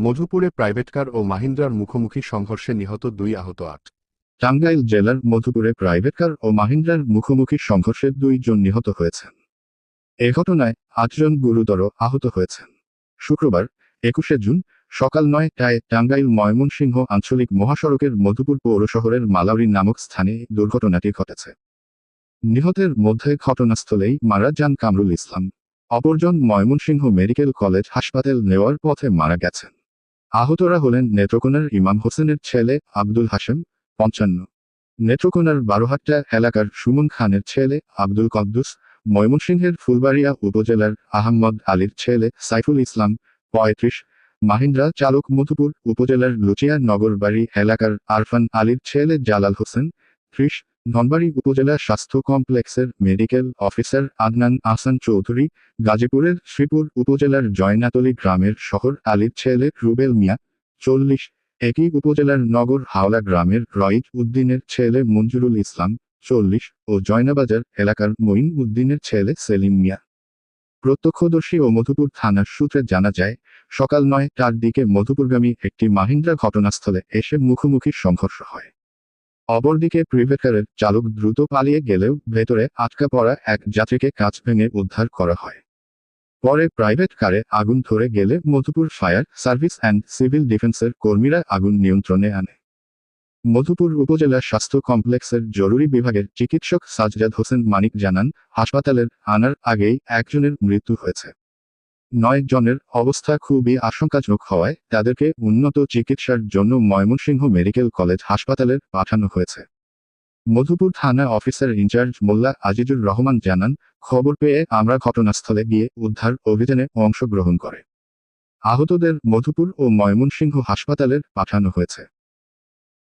মধুপুরে private car ও মাহিন্দ্রার মুখোমুখি সংঘর্ষে নিহত দুই আহত আট। টাঙ্গাইল জেলার মধুপুরে প্রাইভেট কার ও মাহিন্দ্রার মুখোমুখি সংঘর্ষে দুইজন নিহত হয়েছেন। এ ঘটনায় আটজন গুরুতর আহত হয়েছেন। শুক্রবার, একুশে জুন, সকাল নয়টায় টাঙ্গাইল ময়মনসিংহ আঞ্চলিক মহাসড়কের মধুপুর পৌর শহরের মালাউরি নামক স্থানে দুর্ঘটনাটি ঘটেছে। নিহতের মধ্যে ঘটনাস্থলেই মারা যান কামরুল ইসলাম। অপরজন ময়মনসিংহ মেডিকেল কলেজ হাসপাতাল নেওয়ার পথে মারা গেছেন। আহতরা হলেন নেত্রকোনার ইমাম হোসেনের ছেলে আব্দুল হাসেম পঞ্চান্ন। নেত্রকোনার বারোহাট্টা এলাকার সুমন খানের ছেলে আব্দুল কদ্দুস, ময়মনসিংহের ফুলবাড়িয়া উপজেলার আহম্মদ আলীর ছেলে সাইফুল ইসলাম, পঁয়ত্রিশ। মাহিন্দ্রা চালক মধুপুর উপজেলার লুচিয়া নগরবাড়ি এলাকার আরফান আলীর ছেলে জালাল হোসেন, ত্রিশ। ধনবাড়ি উপজেলা স্বাস্থ্য কমপ্লেক্সের মেডিকেল অফিসার আদনান আহসান চৌধুরী, গাজীপুরের শ্রীপুর উপজেলার জয়নাতলী গ্রামের শহর আলীর ছেলে রুবেল মিয়া, চল্লিশ, একই উপজেলার নগর হাওলা গ্রামের রইদ উদ্দিনের ছেলে মঞ্জুরুল ইসলাম, চল্লিশ, ও জয়নাবাজার এলাকার মঈন উদ্দিনের ছেলে সেলিম মিয়া। প্রত্যক্ষদর্শী ও মধুপুর থানার সূত্রে জানা যায়, সকাল নয়টার দিকে মধুপুরগামী একটি মাহিন্দ্রা ঘটনাস্থলে এসে মুখোমুখি সংঘর্ষ হয়। অপরদিকে প্রিভেকারের চালক দ্রুত পালিয়ে গেলেও ভেতরে আটকা পড়া এক যাত্রীকে কাঁচ ভেঙে উদ্ধার করা হয়। পরে প্রাইভেট কারে আগুন ধরে গেলে Madhupur fire service and civil ডিফেন্সের কর্মীরা আগুন নিয়ন্ত্রণে আনে। মধুপুর উপজেলা স্বাস্থ্য কমপ্লেক্সের জরুরি বিভাগের চিকিৎসক সাজজাদ হোসেন মানিক জানান, হাসপাতালের আনার আগেই একজনের মৃত্যু হয়েছে। নয় জনের অবস্থা খুবই আশঙ্কাজনক হওয়ায় তাদেরকে উন্নত চিকিৎসার জন্য ময়মনসিংহ মেডিকেল কলেজ হাসপাতালে পাঠানো হয়েছে। মধুপুর থানা officer in charge Molla Azizur Rahman জানান, খবর পেয়ে আমরা ঘটনাস্থলে গিয়ে উদ্ধার অভিযানে অংশগ্রহণ করে। আহতদের মধুপুর ও ময়মনসিংহ হাসপাতালে পাঠানো হয়েছে।